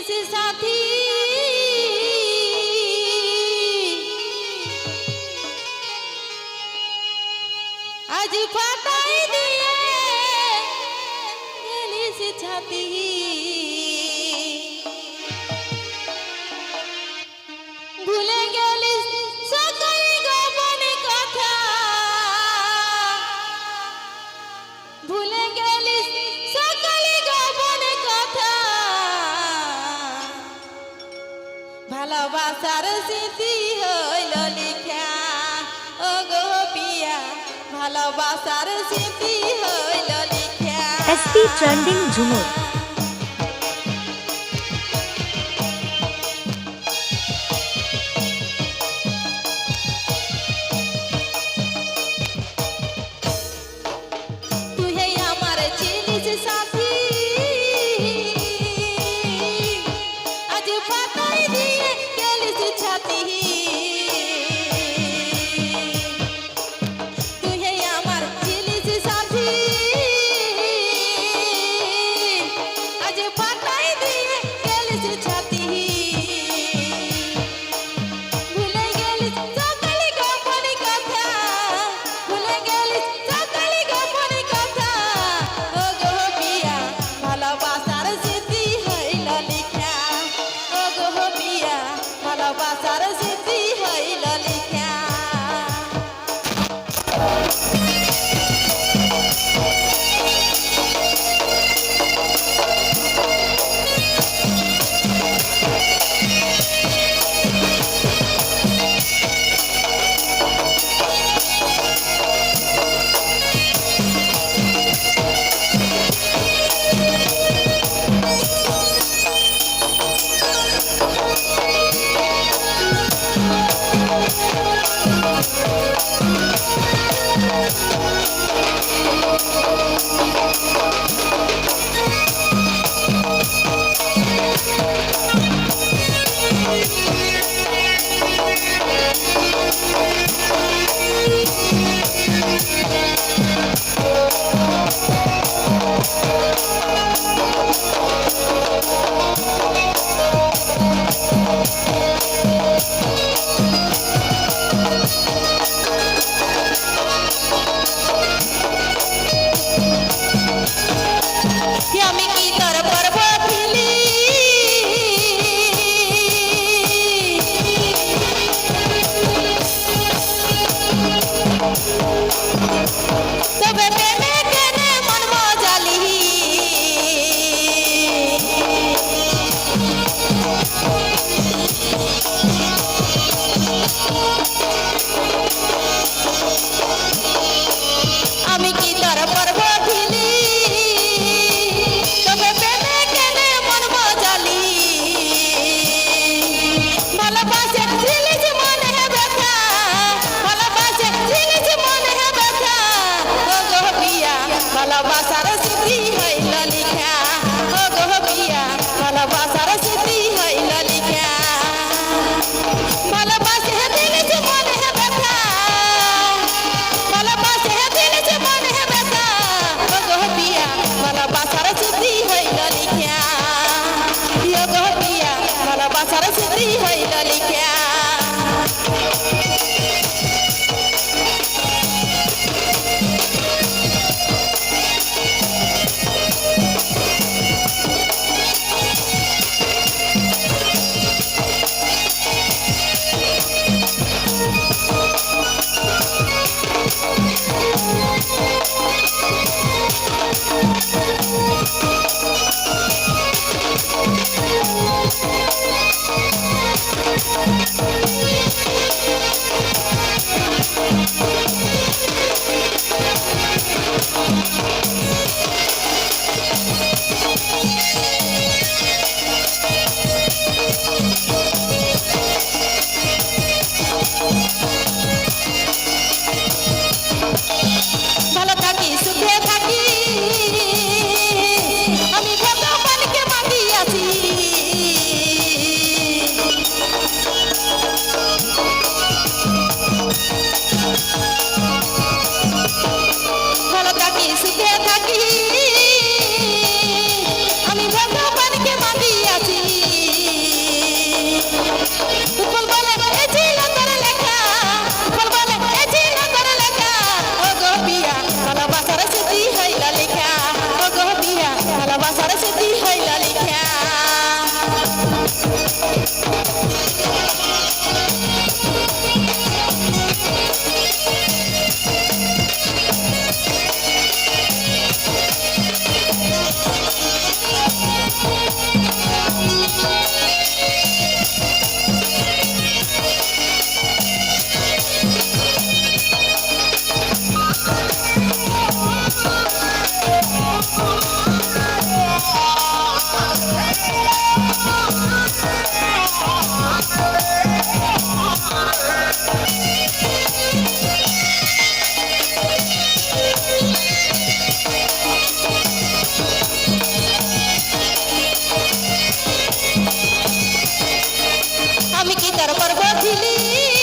মিলেছে সাথী। আজ কত ভালোবাসার স্মৃতি হইল লিখা। ও গো পিয়া ভালোবাসার স্মৃতি হইল লিখা। SP trending Jhumur. দিয়া ভালোবাসার সিদ্ধি আমি কি তোর পর্ব ছিলি তবে হরি হইল লিখে हम की पर गोठिली